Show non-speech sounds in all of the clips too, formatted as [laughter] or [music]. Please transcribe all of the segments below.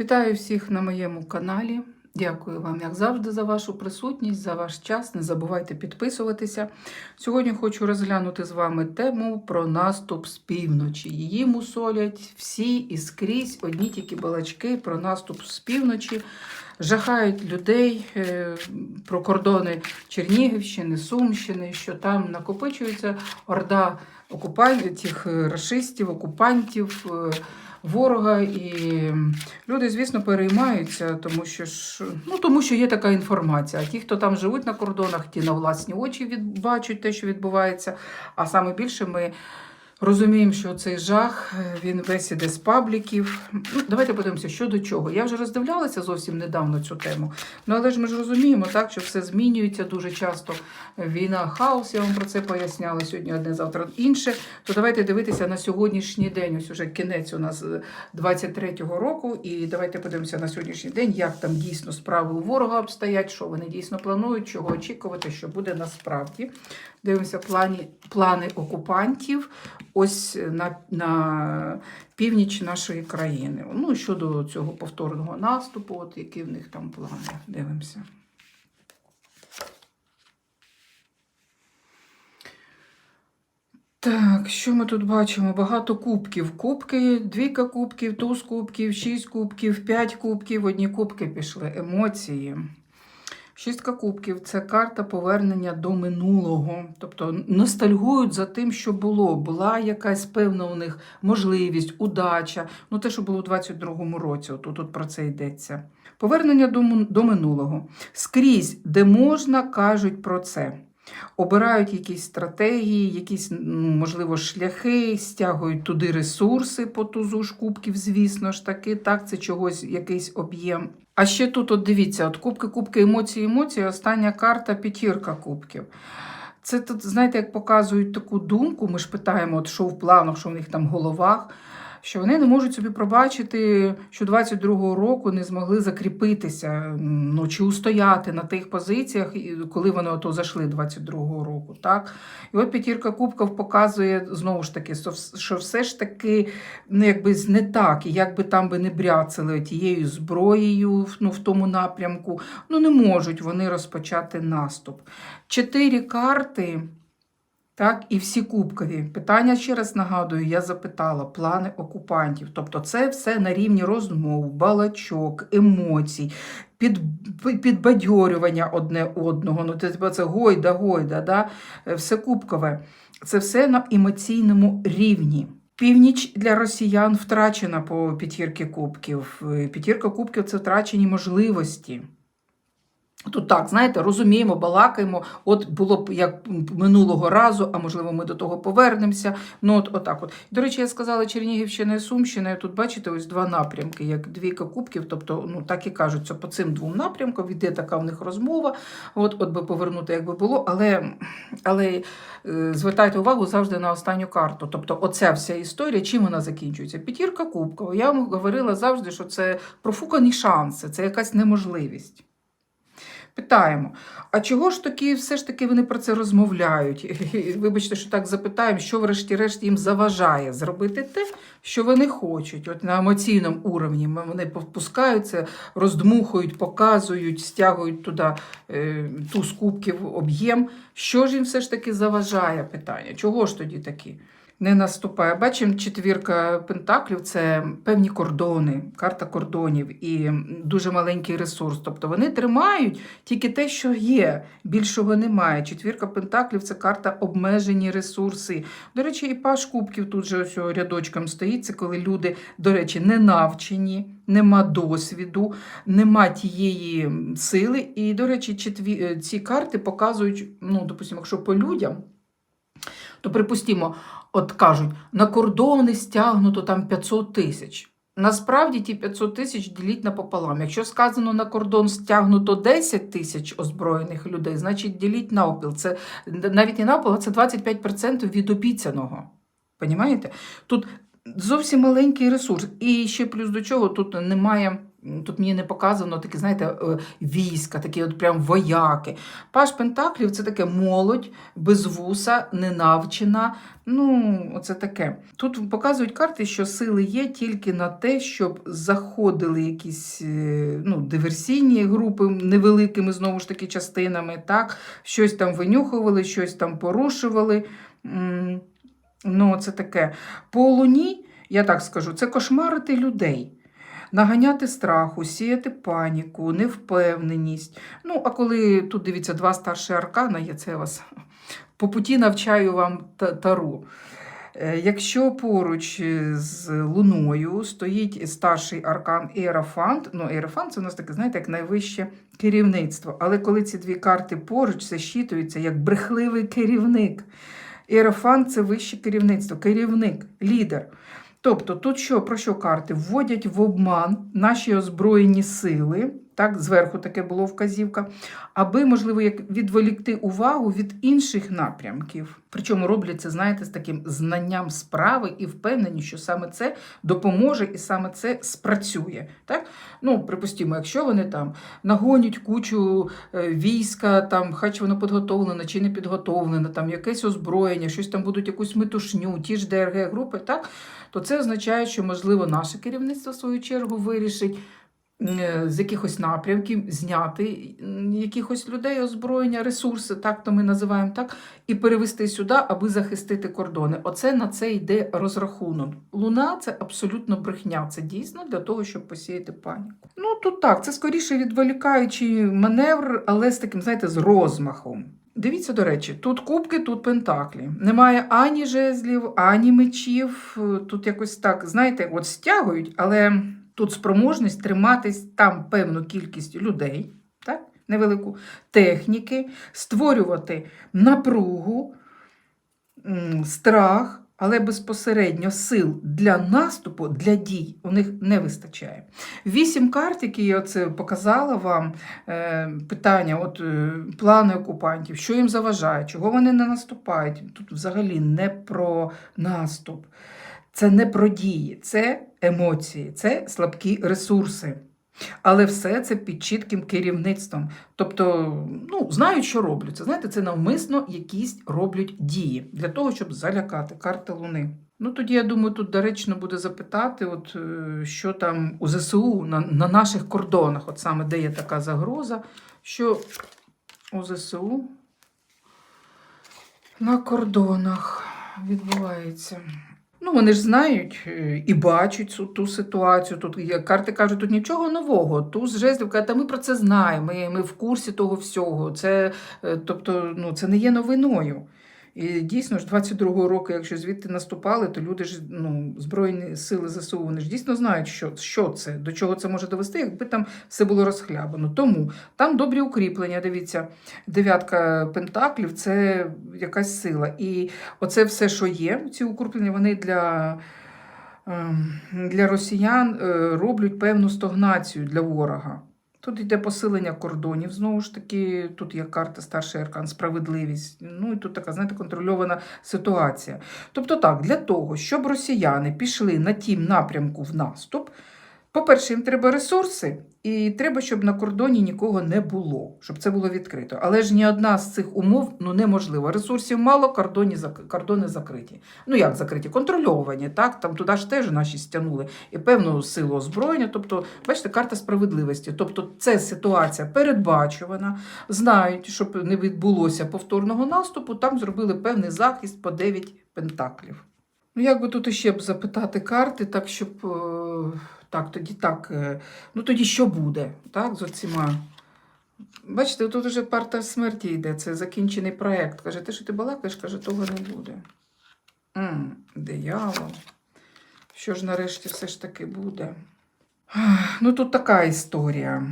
Вітаю всіх на моєму каналі. Дякую вам, як завжди, за вашу присутність, за ваш час. Не забувайте підписуватися. Сьогодні хочу розглянути з вами тему про наступ з півночі. Її мусолять всі і скрізь одні тільки балачки про наступ з півночі. Жахають людей е, про кордони Чернігівщини, Сумщини, що там накопичується орда окупантів, тих е, рашистів, окупантів. е, ворога, і люди, звісно, переймаються, тому що ж, ну тому що є така інформація. Ті, хто там живуть на кордонах, ті на власні очі бачать те, що відбувається. А саме більше ми розуміємо, що цей жах е, він весь іде з пабліків. Ну, давайте подивимося, що до чого. Я вже роздивлялася зовсім недавно цю тему. Ну але ж ми ж розуміємо, так що все змінюється дуже часто. Війна, хаос, я вам про це поясняла сьогодні одне, завтра інше. То давайте дивитися на сьогоднішній день. Ось уже кінець у нас е, 23-го року. І давайте подивимося на сьогоднішній день, як там дійсно справи у ворога обстоять, що вони дійсно планують, чого очікувати, що буде насправді. Дивимося плані, плани окупантів ось на, на північ нашої країни. Ну, щодо цього повторного наступу, от які в них там плани. Дивимося. Так, що ми тут бачимо? Багато кубків. Кубки, двійка кубків, туз кубків, шість кубків, п'ять кубків, одні кубки пішли. Емоції. Шістка кубків це карта повернення до минулого. Тобто ностальгують за тим, що було. Була якась певна у них можливість, удача. Ну, те, що було у 22-му році, отут тут про це йдеться. Повернення до, до минулого. Скрізь, де можна, кажуть про це. Обирають якісь стратегії, якісь, ну, можливо, шляхи, стягують туди ресурси по тузу ж кубків, звісно ж таки. Так, це чогось, якийсь об'єм. А ще тут, от дивіться, от кубки, кубки, емоції, емоції, остання карта п'ятірка кубків. Це тут, знаєте, як показують таку думку, ми ж питаємо, от що в планах, що в них там в головах, що вони не можуть собі пробачити, що 22-го року не змогли закріпитися, ну, чи устояти на тих позиціях, коли вони ото зайшли 22-го року. Так? І от п'ятірка кубків показує знову ж таки, що все ж таки ну, якби не так, і як би там би не бряцали тією зброєю ну, в тому напрямку, ну не можуть вони розпочати наступ. Чотири карти. Так, і всі кубкові. Питання ще раз нагадую, я запитала плани окупантів. Тобто, це все на рівні розмов, балачок, емоцій, під, підбадьорювання одне одного. Ну, це, це гойда, гойда, да? Все кубкове. Це все на емоційному рівні. Північ для росіян втрачена по п'ятірки кубків. П'ятірка кубків це втрачені можливості. Тут так, знаєте, розуміємо, балакаємо. От було б як минулого разу, а можливо, ми до того повернемося. Ну, от, отак от. До речі, я сказала Чернігівщина і Сумщина. Тут бачите, ось два напрямки, як двійка кубків. Тобто, ну так і кажуть, що по цим двом напрямкам іде така в них розмова. От, от би повернути, як би було, але, але е, звертайте увагу завжди на останню карту. Тобто, оця вся історія, чим вона закінчується? П'ятірка кубкова. Я вам говорила завжди, що це профукані шанси, це якась неможливість. Питаємо, а чого ж таки все ж таки вони про це розмовляють? [laughs] Вибачте, що так запитаємо, що врешті-решт їм заважає зробити те, що вони хочуть. От на емоційному уровні вони повпускаються, роздмухують, показують, стягують туди е, ту з кубків об'єм. Що ж їм все ж таки заважає питання? Чого ж тоді такі? Не наступає. Бачимо, четвірка пентаклів це певні кордони, карта кордонів і дуже маленький ресурс. Тобто вони тримають тільки те, що є, більшого немає. Четвірка пентаклів це карта обмежені ресурси. До речі, і паш кубків тут же ось рядочком стоїть. Це коли люди, до речі, не навчені, нема досвіду, нема тієї сили. І, до речі, е, ці карти показують, ну, допустимо, якщо по людям, то припустімо, от кажуть, на кордони стягнуто там 500 тисяч. Насправді ті 500 тисяч діліть напополам. Якщо сказано на кордон стягнуто 10 тисяч озброєних людей, значить діліть навпіл. Це навіть не навпіл, а це 25% від обіцяного. Понімаєте? Тут зовсім маленький ресурс. І ще плюс до чого тут немає тут мені не показано такі, знаєте, е, війська, такі от прям вояки. Паш Пентаклів це таке молодь, без вуса, ненавчена. Ну, оце таке. Тут показують карти, що сили є тільки на те, щоб заходили якісь е, ну, диверсійні групи невеликими знову ж таки частинами, так? щось там винюхували, щось там порушували. Ну, це таке. По луні, я так скажу, це кошмарити людей. Наганяти страху, сіяти паніку, невпевненість. Ну, а коли тут дивіться, два старші аркана є, це вас по путі навчаю вам тару. Е, Якщо поруч е, з Луною стоїть старший аркан Ерафант, ну Ерафант це у нас таке, знаєте, як найвище керівництво. Але коли ці дві карти поруч, це щитується як брехливий керівник. Ерафант це вище керівництво, керівник, лідер. Тобто, тут що про що карти? Вводять в обман наші озброєні сили, так, зверху таке було вказівка, аби, можливо, як відволікти увагу від інших напрямків. Причому роблять це, знаєте, з таким знанням справи і впевнені, що саме це допоможе і саме це спрацює. Так? Ну, припустимо, якщо вони там нагонять кучу е, війська, там, чи воно підготовлене чи не підготовлене, там якесь озброєння, щось там будуть якусь метушню, ті ж ДРГ групи, так? то це означає, що, можливо, наше керівництво в свою чергу вирішить з якихось напрямків зняти якихось людей, озброєння, ресурси, так то ми називаємо так, і перевести сюди, аби захистити кордони. Оце на це йде розрахунок. Луна це абсолютно брехня. Це дійсно для того, щоб посіяти паніку. Ну тут так, це скоріше відволікаючий маневр, але з таким, знаєте, з розмахом. Дивіться, до речі, тут кубки, тут пентаклі. Немає ані жезлів, ані мечів. Е, Тут якось так, знаєте, от стягують, але тут спроможність триматись там певну кількість людей, так? невелику техніки, створювати напругу, страх, але безпосередньо сил для наступу, для дій у них не вистачає. Вісім карт, які я оце показала вам, е, питання, от е, плани окупантів, що їм заважає, чого вони не наступають. Тут взагалі не про наступ, це не про дії, це емоції, це слабкі ресурси. Але все це під чітким керівництвом. Тобто, ну, знають, що роблять. Це знаєте, це навмисно якісь роблять дії для того, щоб залякати карти Луни. Ну, тоді я думаю, тут доречно буде запитати, от, е, що там у ЗСУ на, на наших кордонах, от саме де є така загроза, що у ЗСУ на кордонах відбувається. Ну, вони ж знають е, і бачать цю ту ситуацію. Тут як карти кажуть, тут нічого нового. Туз жезлів каже, та ми про це знаємо. Ми, ми в курсі того всього. Це, е, тобто, ну, це не є новиною. І дійсно ж 22-го року, якщо звідти наступали, то люди ж ну, Збройні сили ЗСУ, вони ж дійсно знають, що, що це, до чого це може довести, якби там все було розхлябано. Тому там добрі укріплення. Дивіться, дев'ятка пентаклів це якась сила. І оце все, що є, ці укріплення, вони для. ем, Для росіян е, роблять певну стогнацію для ворога. Тут йде посилення кордонів, знову ж таки, тут є карта старший аркан, справедливість. Ну і тут така, знаєте, контрольована ситуація. Тобто, так, для того, щоб росіяни пішли на тім напрямку в наступ, по-перше, їм треба ресурси, і треба, щоб на кордоні нікого не було, щоб це було відкрито. Але ж ні одна з цих умов ну, неможлива. Ресурсів мало, кордоні, кордони закриті. Ну як закриті? Контрольовані, так? Там туди ж теж наші стягнули і певну силу озброєння. Тобто, бачите, карта справедливості. Тобто, це ситуація передбачувана, знають, щоб не відбулося повторного наступу, там зробили певний захист по 9 пентаклів. Ну, як би тут іще б запитати карти, так щоб. Так, тоді так. е, Ну тоді що буде? Так, з оціма. Бачите, тут вже парта смерті йде, це закінчений проєкт. Каже, ти що ти балакаєш, каже, того не буде. диявол. Що ж нарешті все ж таки буде? Ну, тут така історія.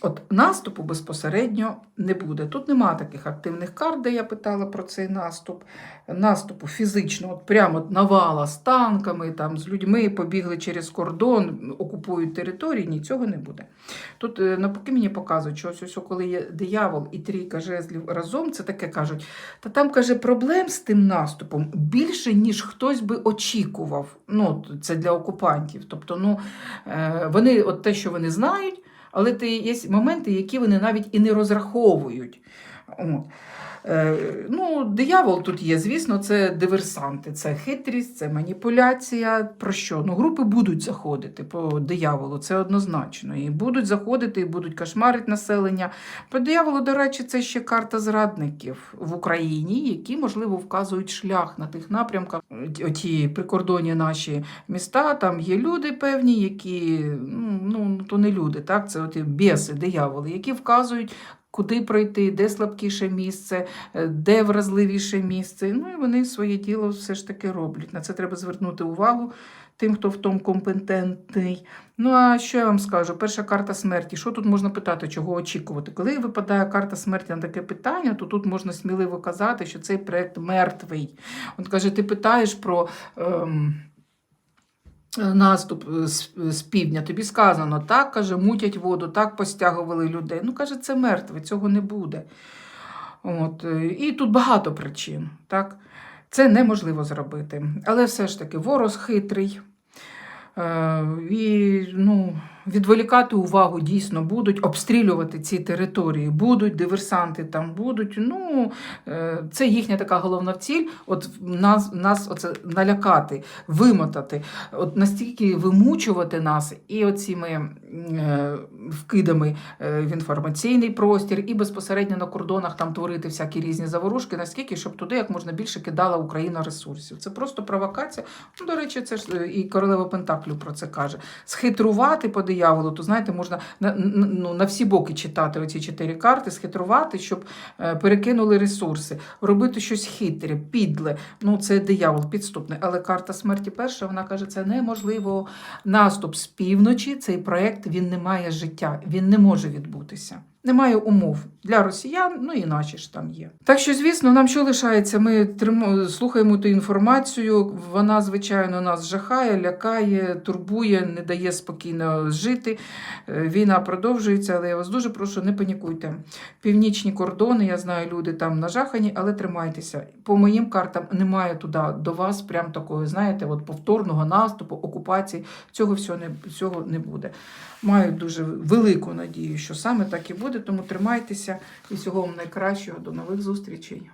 От наступу безпосередньо не буде. Тут нема таких активних карт, де я питала про цей наступ. Наступу фізично, от прямо навала з танками, там, з людьми побігли через кордон, окупують території, ні, цього не буде. Тут е, навпаки мені показують, що ось, ось коли є диявол і трійка жезлів разом, це таке кажуть. Та там каже, проблем з тим наступом більше, ніж хтось би очікував. Ну, це для окупантів. Тобто, ну, е, вони Вони, от те, що вони знають, але є моменти, які вони навіть і не розраховують. Е, ну, диявол тут є, звісно, це диверсанти, це хитрість, це маніпуляція. Про що? Ну, групи будуть заходити по дияволу, це однозначно. І будуть заходити, і будуть кошмарити населення. По дияволу, до речі, це ще карта зрадників в Україні, які, можливо, вказують шлях на тих напрямках. Оті прикордонні наші міста, там є люди певні, які ну, ну то не люди, так, це оті біси, дияволи, які вказують. Куди пройти, де слабкіше місце, е, де вразливіше місце. Ну і вони своє діло все ж таки роблять. На це треба звернути увагу тим, хто в тому компетентний. Ну а що я вам скажу? Перша карта смерті. Що тут можна питати, чого очікувати? Коли випадає карта смерті на таке питання, то тут можна сміливо казати, що цей проект мертвий. От каже, ти питаєш про. Ем... Наступ е, з, з півдня, тобі сказано, так, каже, мутять воду, так постягували людей. Ну, каже, це мертве, цього не буде. От, е, і тут багато причин. Так? Це неможливо зробити. Але все ж таки, ворог хитрий. Е, і ну, відволікати увагу дійсно будуть, обстрілювати ці території, будуть, диверсанти там будуть. Ну, е, Це їхня така головна ціль. От нас нас оце налякати, вимотати, от настільки вимучувати нас і оціми е, вкидами е, в інформаційний простір, і безпосередньо на кордонах там творити всякі різні заворушки, наскільки, щоб туди як можна більше кидала Україна ресурсів. Це просто провокація. Ну, До речі, це ж і королева Пентаклю про це каже. Схитрувати по дияволу, то знаєте, можна на, ну, на всі боки читати оці чотири карти, схитрувати, щоб е, перекинули ресурси, робити щось хитре, підле. Ну, це диявол підступний. Але карта смерті перша, вона каже, це неможливо. Наступ з півночі, цей проект він не має життя, він не може відбутися. Немає умов для росіян, ну і ж там є. Так що, звісно, нам що лишається? Ми тримо, слухаємо ту інформацію. Вона, звичайно, нас жахає, лякає, турбує, не дає спокійно жити. Е, Війна продовжується, але я вас дуже прошу, не панікуйте. Північні кордони, я знаю, люди там нажахані, але тримайтеся. По моїм картам немає туди до вас прям такої, знаєте, от повторного наступу, окупації. Цього всього не, цього не буде. Маю дуже велику надію, що саме так і буде, тому тримайтеся і всього вам найкращого. До нових зустрічей.